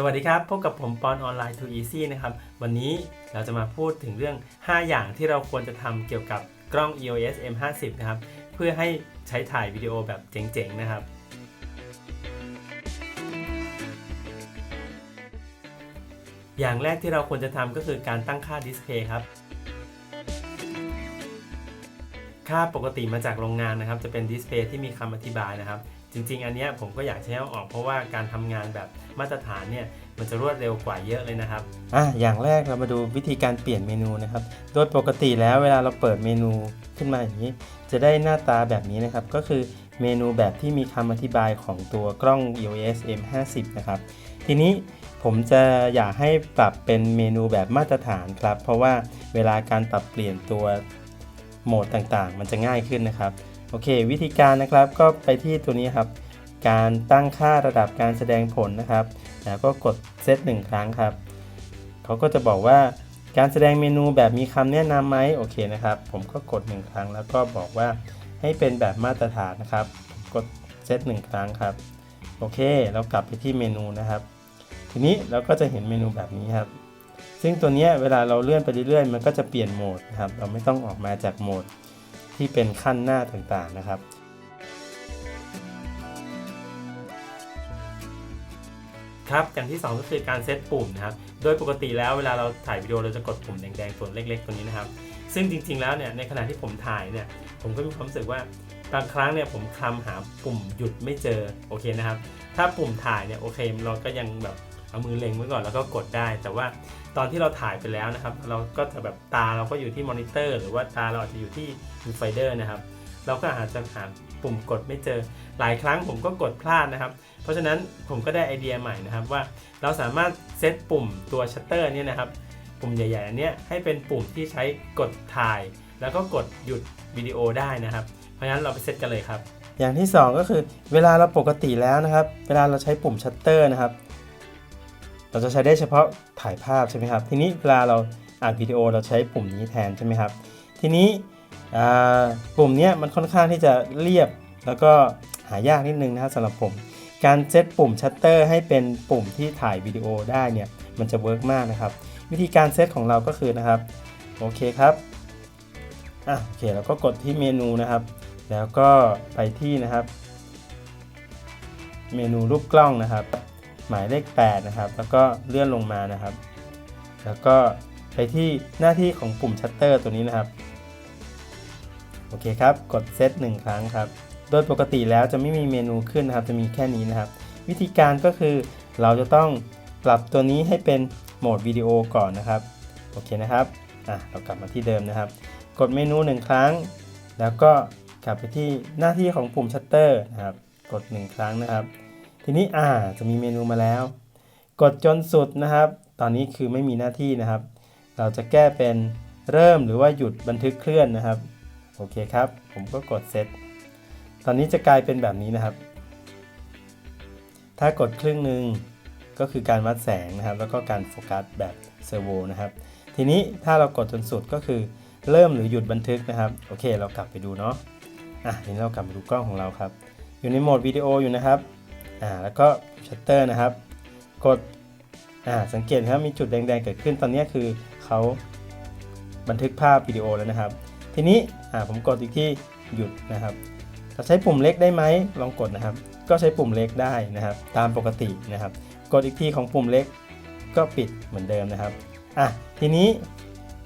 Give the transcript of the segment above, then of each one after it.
สวัสดีครับ พบกับผมปอนออนไลน์ to easy นะครับ วันนี้เราจะมาพูดถึงเรื่อง 5 อย่างที่เราควรจะทำเกี่ยวกับกล้อง EOS M50 นะครับ เพื่อให้ใช้ถ่ายวิดีโอแบบเจ๋งๆ นะครับ อย่างแรกที่เราควรจะทำก็คือการตั้งค่าดิสเพย์ครับ ค่าปกติมาจากโรงงานนะครับ จะเป็นดิสเพย์ที่มีคำอธิบายนะครับ จริง ๆ อันนี้ผมก็อยากใช้เอาออกเพราะว่าการทำงานแบบมาตรฐานเนี่ยมันจะรวดเร็วกว่าเยอะเลยนะครับอะอย่างแรกเรามาดูวิธีการเปลี่ยนเมนูนะครับ โดยปกติแล้วเวลาเราเปิดเมนูขึ้นมาอย่างนี้ จะได้หน้าตาแบบนี้นะครับ ก็คือเมนูแบบที่มีคำอธิบายของตัวกล้อง EOS M50 นะครับ ทีนี้ผมจะอยากให้ปรับเป็นเมนูแบบมาตรฐานครับ เพราะว่าเวลาการปรับเปลี่ยนตัวโหมดต่างๆ มันจะง่ายขึ้นนะครับ โอเค วิธีการนะครับก็ไปที่ตัวนี้ครับ การตั้งค่าระดับการแสดงผลนะครับแล้วก็กดเซตหนึ่งครั้งครับเขาก็จะบอกว่าการแสดงเมนูแบบมีคำแนะนำไหมโอเคนะครับ ผมก็กดหนึ่งครั้ง แล้วก็บอกว่าให้เป็นแบบมาตรฐานนะครับ กดเซตหนึ่งครั้งครับโอเค เรากลับไปที่เมนูนะครับ ทีนี้เราก็จะเห็นเมนูแบบนี้ครับ ซึ่งตัวนี้เวลาเราเลื่อนไปเรื่อยๆมันก็จะเปลี่ยนโหมดนะครับ เราไม่ต้องออกมาจากโหมด ที่เป็นขั้นหน้าต่างๆนะครับ ครับอย่างที่ 2 ก็คือการเซตปุ่มนะครับ โดยปกติแล้วเวลาเราถ่ายวิดีโอเราจะกดปุ่มแดงๆตัวเล็กๆตัวนี้นะครับ ซึ่งจริงๆแล้วเนี่ยในขณะที่ผมถ่ายเนี่ยผมก็มีความรู้สึกว่าบางครั้งเนี่ยผมคลำหาปุ่มหยุดไม่เจอโอเคนะครับ ถ้าปุ่มถ่ายเนี่ยโอเคเราก็ยังแบบ เอามือเล็งไว้ก่อนแล้วก็กดได้ แต่ว่าตอนที่เราถ่ายไปแล้วนะครับ เราก็จะแบบตาเราก็อยู่ที่มอนิเตอร์หรือว่าตาเราอาจจะอยู่ที่วิวไฟเดอร์นะครับ เราก็อาจจะหาปุ่มกดไม่เจอ หลายครั้งผมก็กดพลาดนะครับ เพราะฉะนั้นผมก็ได้ไอเดียใหม่นะครับว่าเราสามารถเซตปุ่มตัวชัตเตอร์เนี่ยนะครับ ปุ่มใหญ่ๆอันเนี้ยให้เป็นปุ่มที่ใช้กดถ่าย แล้วก็กดหยุดวิดีโอได้นะครับ เพราะฉะนั้นเราไปเซตกันเลยครับอย่างที่ 2 ก็คือเวลาเราปกติแล้วนะครับ เวลาเราใช้ปุ่มชัตเตอร์นะครับ เราจะใช้ได้เฉพาะถ่ายภาพใช่ไหมครับ ทีนี้เวลาเราอัดวิดีโอเราใช้ปุ่มนี้แทนใช่ไหมครับ ทีนี้ปุ่มนี้มันค่อนข้างที่จะเรียบแล้วก็หายากนิดนึงนะครับสำหรับผม การเซตปุ่มชัตเตอร์ให้เป็นปุ่มที่ถ่ายวิดีโอได้เนี่ยมันจะเวิร์กมากนะครับ วิธีการเซตของเราก็คือนะครับโอเคครับอะโอเคเราก็กดที่เมนูนะครับ แล้วก็ไปที่นะครับ เมนูรูปกล้องนะครับ หมายเลข 8 นะครับ แล้วก็เลื่อนลงมานะครับ แล้วก็ไปที่หน้าที่ของปุ่มชัตเตอร์ตัวนี้นะครับ โอเคครับ กดเซตหนึ่งครั้งครับ โดยปกติแล้วจะไม่มีเมนูขึ้นนะครับ จะมีแค่นี้นะครับ วิธีการก็คือเราจะต้องปรับตัวนี้ให้เป็นโหมดวิดีโอก่อนนะครับ โอเคนะครับ อะ เรากลับมาที่เดิมนะครับ กดเมนูหนึ่งครั้ง แล้วก็กลับไปที่หน้าที่ของปุ่มชัตเตอร์นะครับ กด 1 ครั้งนะครับ ทีนี้อ่าจะมีเมนูมาแล้ว กดจนสุดนะครับ ตอนนี้คือไม่มีหน้าที่นะครับ เราจะแก้เป็นเริ่มหรือว่าหยุดบันทึกเคลื่อนนะครับ โอเคครับ ผมก็กดเซตตอนนี้จะกลายเป็นแบบนี้นะครับ ถ้ากดครึ่งหนึ่งก็คือการวัดแสงนะครับ แล้วก็การโฟกัสแบบเซอร์โวนะครับ ทีนี้ถ้าเรากดจนสุดก็คือเริ่มหรือหยุดบันทึกนะครับ โอเค เรากลับไปดูเนาะ อะทีนี้เรากลับมาดูกล้องของเราครับ อยู่ในโหมดวิดีโออยู่นะครับ อ่าแล้วก็ชัตเตอร์นะครับ กดอ่าสังเกตนะครับมีจุดแดงๆเกิดขึ้นตอนนี้คือเขาบันทึกภาพวิดีโอแล้วนะครับ ทีนี้อ่าผมกดอีกที่หยุดนะครับเราใช้ปุ่มเล็กได้ไหมลองกดนะครับ ก็ใช้ปุ่มเล็กได้นะครับ ตามปกตินะครับ กดอีกทีของปุ่มเล็กก็ปิดเหมือนเดิมนะครับอะทีนี้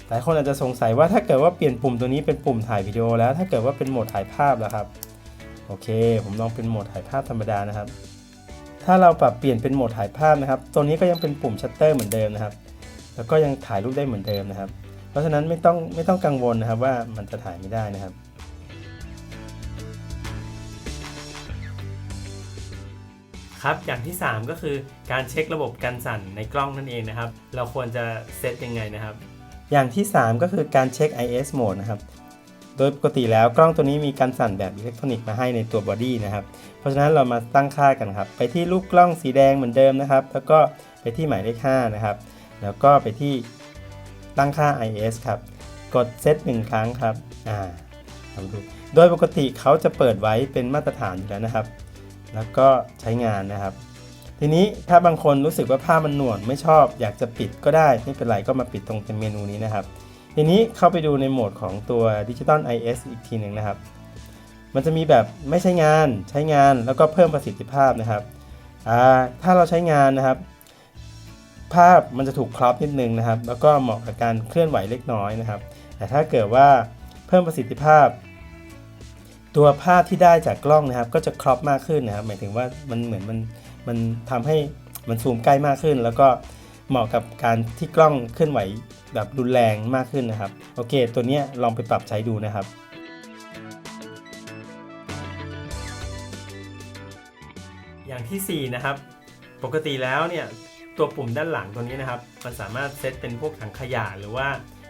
หลายคนอาจจะสงสัยว่าถ้าเกิดว่าเปลี่ยนปุ่มตัวนี้เป็นปุ่มถ่ายวิดีโอแล้วถ้าเกิดว่าเป็นโหมดถ่ายภาพแล่ะครับโอเค ผมลองเป็นโหมดถ่ายภาพธรรมดานะครับ ถ้าเราปรับเปลี่ยนเป็นโหมดถ่ายภาพนะครับ ตัวนี้ก็ยังเป็นปุ่มชัตเตอร์เหมือนเดิมนะครับ แล้วก็ยังถ่ายรูปได้เหมือนเดิมนะครับ เพราะฉะนั้นไม่ต้องไม่ต้องกังวลนะครับว่ามันจะถ่ายไม่ได้นะครับครับอย่างที่ 3 ก็คือการเช็คระบบกันสั่นในกล้องนั่นเองนะครับ เราควรจะเซตยังไงนะครับ อย่างที่ 3 ก็คือการเช็ค IS mode นะครับ โดยปกติแล้วกล้องตัวนี้มีการสั่นแบบอิเล็กทรอนิกส์มาให้ในตัวบอดี้นะครับ เพราะฉะนั้นเรามาตั้งค่ากันครับ ไปที่รูปกล้องสีแดงเหมือนเดิมนะครับ แล้วก็ไปที่หมายเลข5นะครับ แล้วก็ไปที่ตั้งค่า IS ครับ กดเซตหนึ่งครั้งครับ อ่าลองดู โดยปกติเขาจะเปิดไว้เป็นมาตรฐานอยู่แล้วนะครับ แล้วก็ใช้งานนะครับ ทีนี้ถ้าบางคนรู้สึกว่าภาพมันหน่วงไม่ชอบ อยากจะปิดก็ได้ ไม่เป็นไรก็มาปิดตรงเมนูนี้นะครับ ทีนี้เข้าไปดูในโหมดของตัว Digital IS อีกทีหนึ่งนะครับ มันจะมีแบบไม่ใช้งานใช้งานแล้วก็เพิ่มประสิทธิภาพนะครับถ้าเราใช้งานนะครับ ภาพมันจะถูกครอปนิดนึงนะครับ แล้วก็เหมาะกับการเคลื่อนไหวเล็กน้อยนะครับ แต่ถ้าเกิดว่าเพิ่มประสิทธิภาพ ตัวภาพที่ได้จากกล้องนะครับ ก็จะครอปมากขึ้นนะครับ หมายถึงว่ามันเหมือนมันมันทำให้มันซูมใกล้มากขึ้น แล้วก็เหมาะกับการที่กล้องเคลื่อนไหว แบบรุนแรงมากขึ้นนะครับ โอเค ตัวนี้ลองไปปรับใช้ดูนะครับอย่างที่ 4 นะครับ ปกติแล้วเนี่ยตัวปุ่มด้านหลังตัวนี้นะครับ มันสามารถเซตเป็นพวกถังขยะหรือว่า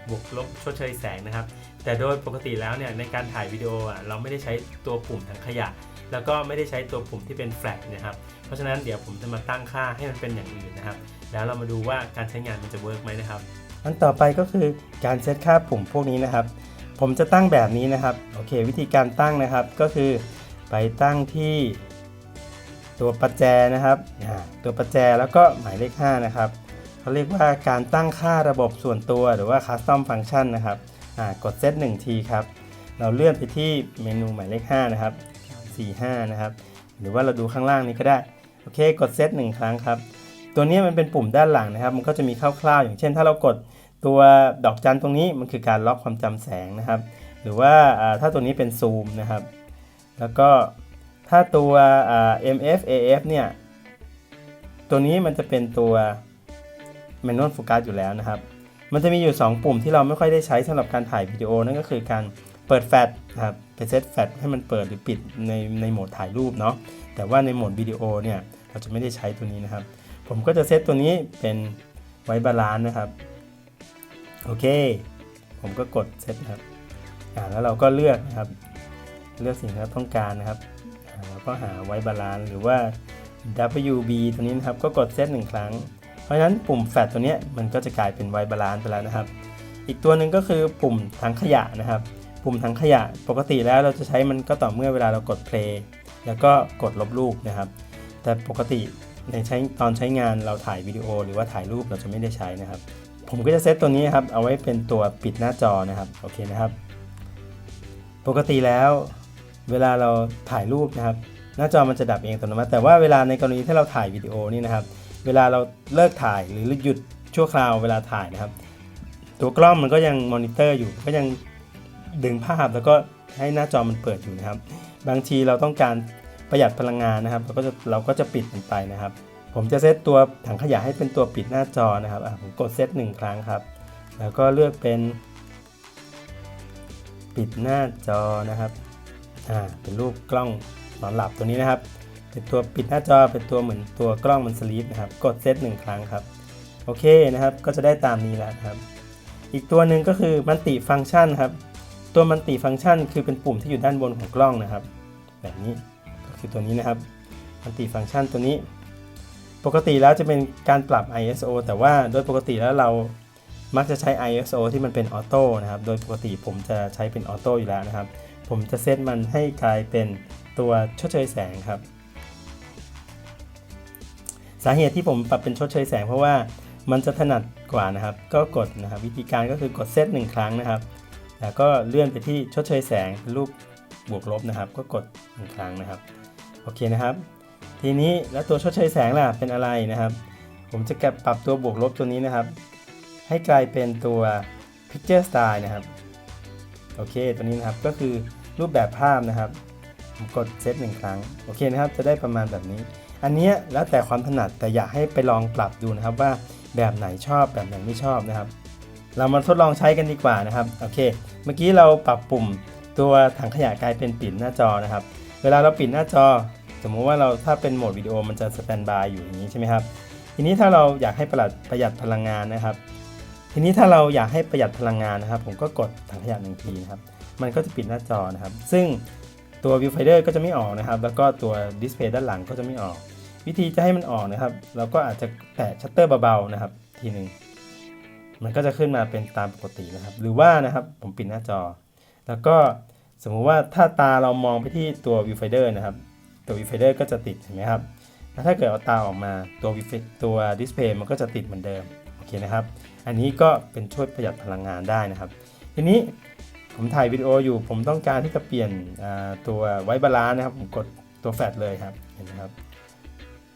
บวกลบชดเชยแสงนะครับ แต่โดยปกติแล้วเนี่ยในการถ่ายวิดีโออะเราไม่ได้ใช้ตัวปุ่มถังขยะ แล้วก็ไม่ได้ใช้ตัวปุ่มที่เป็นแฟลชนะครับ เพราะฉะนั้นเดี๋ยวผมจะมาตั้งค่าให้มันเป็นอย่างอื่นนะครับ แล้วเรามาดูว่าการใช้งานมันจะเวิร์กไหมนะครับ อันต่อไปก็คือการเซตค่าปุ่มพวกนี้นะครับ ผมจะตั้งแบบนี้นะครับ โอเค วิธีการตั้งนะครับก็คือไปตั้งที่ตัวประแจนะครับ ตัวประแจแล้วก็หมายเลข 5 นะครับเขาเรียกว่าการตั้งค่าระบบส่วนตัวหรือว่า Custom Function นะครับอ่ากดเซต1ทีครับ เราเลื่อนไปที่เมนูหมายเลข 5 นะครับ 45 นะครับ หรือว่าเราดูข้างล่างนี้ก็ได้ โอเค กดเซตหนึ่งครั้งครับ ตัวนี้มันเป็นปุ่มด้านหลังนะครับ มันก็จะมีคร่าวๆ อย่างเช่น ถ้าเรากด ตัวดอกจันตรงนี้มันคือการล็อกความจำแสงนะครับ หรือว่าถ้าตัวนี้เป็นซูมนะครับ แล้วก็ถ้าตัว MF AF เนี่ย ตัวนี้มันจะเป็นตัว manual focus อยู่แล้วนะครับ มันจะมีอยู่ 2 ปุ่มที่เราไม่ค่อยได้ใช้สำหรับการถ่ายวิดีโอนั่นก็คือการเปิดแฟลชนะครับไปเซตแฟลชให้มันเปิดหรือปิดในในโหมดถ่ายรูปเนาะแต่ว่าในโหมดวิดีโอเนี่ยเราจะไม่ได้ใช้ตัวนี้นะครับ ผมก็จะเซตตัวนี้เป็นไว้บาลานซ์นะครับ โอเค ผมก็กดเซตครับอ่าแล้วเราก็เลือกนะครับ เลือกสิ่งที่เราต้องการนะครับแล้วก็หาไว้บาลานซ์หรือว่า WB ตัวนี้นะครับก็กดเซตหนึ่งครั้ง เพราะฉะนั้นปุ่มแฟลชตัวนี้มันก็จะกลายเป็นไว้บาลานซ์ไปแล้วนะครับ อีกตัวหนึ่งก็คือปุ่มถังขยะนะครับ ปุ่มถังขยะปกติแล้วเราจะใช้มันก็ต่อเมื่อเวลาเรากด play แล้วก็กดลบรูปนะครับ แต่ปกติในใช้ตอนใช้งานเราถ่ายวิดีโอ หรือว่าถ่ายรูปเราจะไม่ได้ใช้นะครับ ผมก็จะเซตตัวนี้ครับ เอาไว้เป็นตัวปิดหน้าจอนะครับ โอเคนะครับ ปกติแล้ว เวลาเราถ่ายรูปนะครับ หน้าจอมันจะดับเองอัตโนมัติ แต่ว่าเวลาในกรณีที่เราถ่ายวิดีโอนี่นะครับ เวลาเราเลิกถ่ายหรือหยุดชั่วคราวเวลาถ่ายนะครับ ตัวกล้องมันก็ยังมอนิเตอร์อยู่ ก็ยังดึงภาพแล้วก็ให้หน้าจอมันเปิดอยู่นะครับ บางทีเราต้องการประหยัดพลังงานนะครับ เราก็จะเราก็จะปิดมันไปนะครับ ผมจะเซตตัวถังขยะให้เป็นตัวปิดหน้าจอนะครับผมกดเซตหนึ่งครั้งครับ แล้วก็เลือกเป็น ปิดหน้าจอนะครับอ่าเป็นรูปกล้องนอนหลับตัวนี้นะครับ เป็นตัวปิดหน้าจอเป็นตัวเหมือนตัวกล้องมันสลีปนะครับ กดเซตหนึ่งครั้งครับ โอเคนะครับ ก็จะได้ตามนี้แล้วนะครับ อีกตัวหนึ่งก็คือมันติฟังก์ชันครับ ตัวมันติฟังก์ชัน คือเป็นปุ่มที่อยู่ด้านบนของกล้องนะครับ แบบนี้ก็คือตัวนี้นะครับมันติฟังก์ชันตัวนี้ ปกติแล้วจะเป็นการปรับ ISO แต่ว่าโดยปกติแล้วเรามักจะใช้ ISO ที่มันเป็นออโต้นะครับ โดยปกติผมจะใช้เป็นออโต้อยู่แล้วนะครับ ผมจะเซตมันให้กลายเป็นตัวชดเชยแสงครับ สาเหตุที่ผมปรับเป็นชดเชยแสง เพราะว่ามันจะถนัดกว่านะครับ ก็กดนะครับ วิธีการก็คือกดเซตหนึ่งครั้งนะครับ แล้วก็เลื่อนไปที่ชดเชยแสงรูปบวกลบนะครับ ก็กดหนึ่งครั้งนะครับ โอเคนะครับ ทีนี้แล้วตัวชดเชยแสงล่ะเป็นอะไรนะครับ ผมจะแกลับปรับตัวบวกลบตัวนี้นะครับ ให้กลายเป็นตัว picture style นะครับโอเคตัวนี้นะครับก็คือรูปแบบภาพนะครับผมกดเซตหนึ่งครั้งโอเคนะครับจะได้ประมาณแบบนี้ อันนี้แล้วแต่ความถนัดแต่อยากให้ไปลองปรับดูนะครับว่าแบบไหนชอบแบบไหนไม่ชอบนะครับ เรามาทดลองใช้กันดีกว่านะครับโอเค เมื่อกี้เราปรับปุ่มตัวถังขยะกลายเป็นปิดหน้าจอนะครับ เวลาเราปิดหน้าจอ สมมุติว่าเราถ้าเป็นโหมดวิดีโอมันจะสแตนบายอยู่อย่างนี้ใช่ไหมครับ ทีนี้ถ้าเราอยากให้ประหยัดประหยัดพลังงานนะครับ ทีนี้ถ้าเราอยากให้ประหยัดพลังงานนะครับ ผมก็กดถังขยะหนึ่งทีนะครับ มันก็จะปิดหน้าจอนะครับ ซึ่งตัว viewfinder ก็จะไม่ออกนะครับ แล้วก็ตัวดิสเพย์ด้านหลังก็จะไม่ออก วิธีจะให้มันออกนะครับ เราก็อาจจะแตะชัตเตอร์เบาๆนะครับ ทีหนึ่งมันก็จะขึ้นมาเป็นตามปกตินะครับ หรือว่านะครับผมปิดหน้าจอ แล้วก็สมมุติว่าถ้าตาเรามองไปที่ตัว viewfinder นะครับ ตัว viewfinder ก็จะติดเห็นไหมครับแล้วถ้าเกิดเอาตาออกมาตัววิฟตัวดิสเพย์มันก็จะติดเหมือนเดิมโอเคนะครับ อันนี้ก็เป็นช่วยประหยัดพลังงานได้นะครับ ทีนี้ผมถ่ายวิดีโออยู่ ผมต้องการที่จะเปลี่ยนตัวไว้บาลานนะครับ ผมกดตัวแฟลชเลยครับเห็นไหมครับ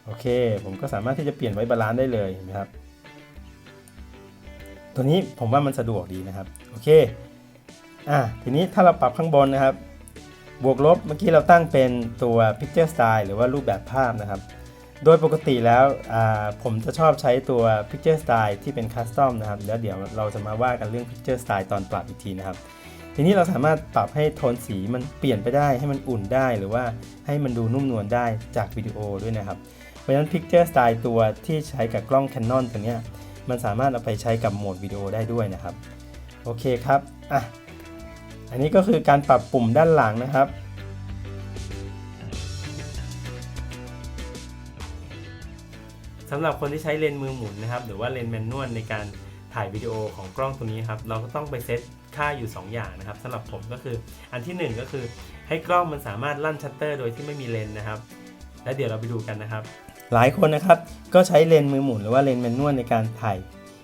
โอเค ผมก็สามารถที่จะเปลี่ยนไว้บาลานได้เลยเห็นไหมครับ ตัวนี้ผมว่ามันสะดวกดีนะครับโอเคอะทีนี้ถ้าเราปรับข้างบนนะครับ บวกลบเมื่อกี้เราตั้งเป็นตัว Picture Style หรือว่ารูปแบบภาพนะครับ โดยปกติแล้วผมจะชอบใช้ตัว Picture Style ที่เป็น Custom นะครับ แล้วเดี๋ยวเราจะมาว่ากันเรื่อง Picture Style ตอนปรับอีกทีนะครับ ทีนี้เราสามารถปรับให้โทนสีมันเปลี่ยนไปได้ให้มันอุ่นได้หรือว่าให้มันดูนุ่มนวลได้จากวิดีโอด้วยนะครับเพราะฉะนั้น Picture Style ตัวที่ใช้กับกล้อง Canon ตัวเนี้ยมันสามารถเอาไปใช้กับโหมดวิดีโอได้ด้วยนะครับ โอเคครับอะ อันนี้ก็คือการปรับปุ่มด้านหลังนะครับ สำหรับคนที่ใช้เลนส์มือหมุนนะครับ หรือว่าเลนส์แมนนวลในการถ่ายวิดีโอของกล้องตัวนี้ครับ เราก็ต้องไปเซตค่าอยู่ 2 อย่างนะครับสำหรับผมก็คืออันที่ 1 ก็คือให้กล้องมันสามารถลั่นชัตเตอร์โดยที่ไม่มีเลนส์นะครับ แล้วเดี๋ยวเราไปดูกันนะครับ หลายคนนะครับก็ใช้เลนส์มือหมุนหรือว่าเลนส์แมนนวลในการถ่าย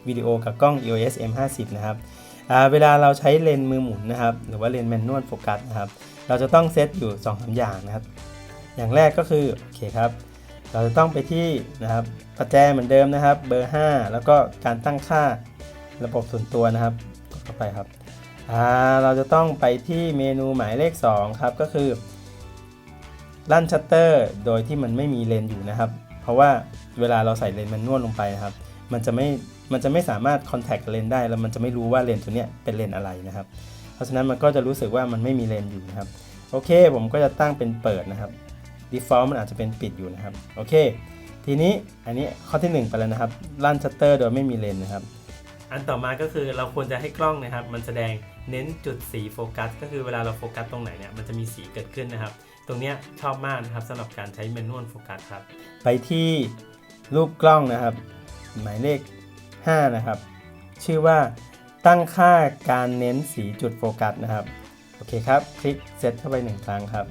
วิดีโอกับกล้อง EOS M50 นะครับอ่า เวลาเราใช้เลนส์มือหมุนนะครับ หรือว่าเลนส์แมนนวลโฟกัสนะครับ เราจะต้องเซตอยู่2อสอย่างนะครับ อย่างแรกก็คือโอเคครับ เราจะต้องไปที่นะครับประแจเหมือนเดิมนะครับ เบอร์ 5 แล้วก็การตั้งค่าระบบส่วนตัวนะครับกดเข้าไปครับเราจะต้องไปที่เมนูหมายเลข 2 ครับ ก็คือลั่นชัตเตอร์โดยที่มันไม่มีเลนส์อยู่นะครับ เพราะว่าเวลาเราใส่เลนส์แมันนวลลงไปนะครับ มันจะไม่มันจะไม่สามารถคอนแทคกับเลนส์ได้ แล้วมันจะไม่รู้ว่าเลนส์ตัวเนี้ยเป็นเลนส์อะไรนะครับ เพราะฉะนั้นมันก็จะรู้สึกว่ามันไม่มีเลนส์อยู่นะครับ โอเค ผมก็จะตั้งเป็นเปิดนะครับ default มันอาจจะเป็นปิดอยู่นะครับ โอเค ทีนี้อันนี้ข้อที่ 1 ไปแล้วนะครับ ลั่นชัตเตอร์โดยไม่มีเลนส์นะครับ อันต่อมาก็คือเราควรจะให้กล้องนะครับ มันแสดงเน้นจุดสีโฟกัส ก็คือเวลาเราโฟกัสตรงไหนเนี่ย มันจะมีสีเกิดขึ้นนะครับ ตรงเนี้ยชอบมากนะครับสำหรับการใช้แมนนวลโฟกัสครับ ไปที่รูปกล้องนะครับ หมายเลข 5 นะครับ ชื่อว่าตั้งค่าการเน้นสีจุดโฟกัสนะครับ โอเคครับ คลิกเซตเข้าไปหนึ่งครั้งครับ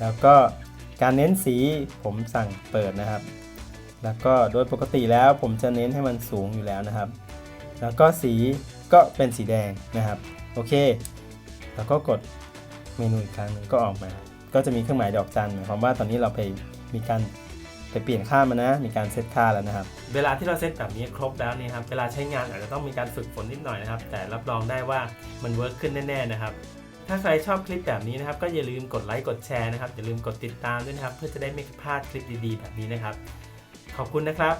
แล้วก็การเน้นสีผมสั่งเปิดนะครับ แล้วก็โดยปกติแล้วผมจะเน้นให้มันสูงอยู่แล้วนะครับ แล้วก็สีก็เป็นสีแดงนะครับ โอเค แล้วก็กดเมนูอีกครั้งนึงก็ออกมา ก็จะมีเครื่องหมายดอกจันหมายความว่าตอนนี้เราไปมีการ ไปเปลี่ยนค่ามานะ มีการเซตค่าแล้วนะครับ เวลาที่เราเซตแบบนี้ครบแล้วนี่ครับเวลาใช้งานอาจจะต้องมีการฝึกฝนนิดหน่อยนะครับ แต่รับรองได้ว่ามันเวิร์กขึ้นแน่ๆนะครับถ้าใครชอบคลิปแบบนี้นะครับ ก็อย่าลืมกดไลค์กดแชร์นะครับอย่าลืมกดติดตามด้วยนะครับ เพื่อจะได้ไม่พลาดคลิปดีๆ แบบนี้นะครับ ขอบคุณนะครับ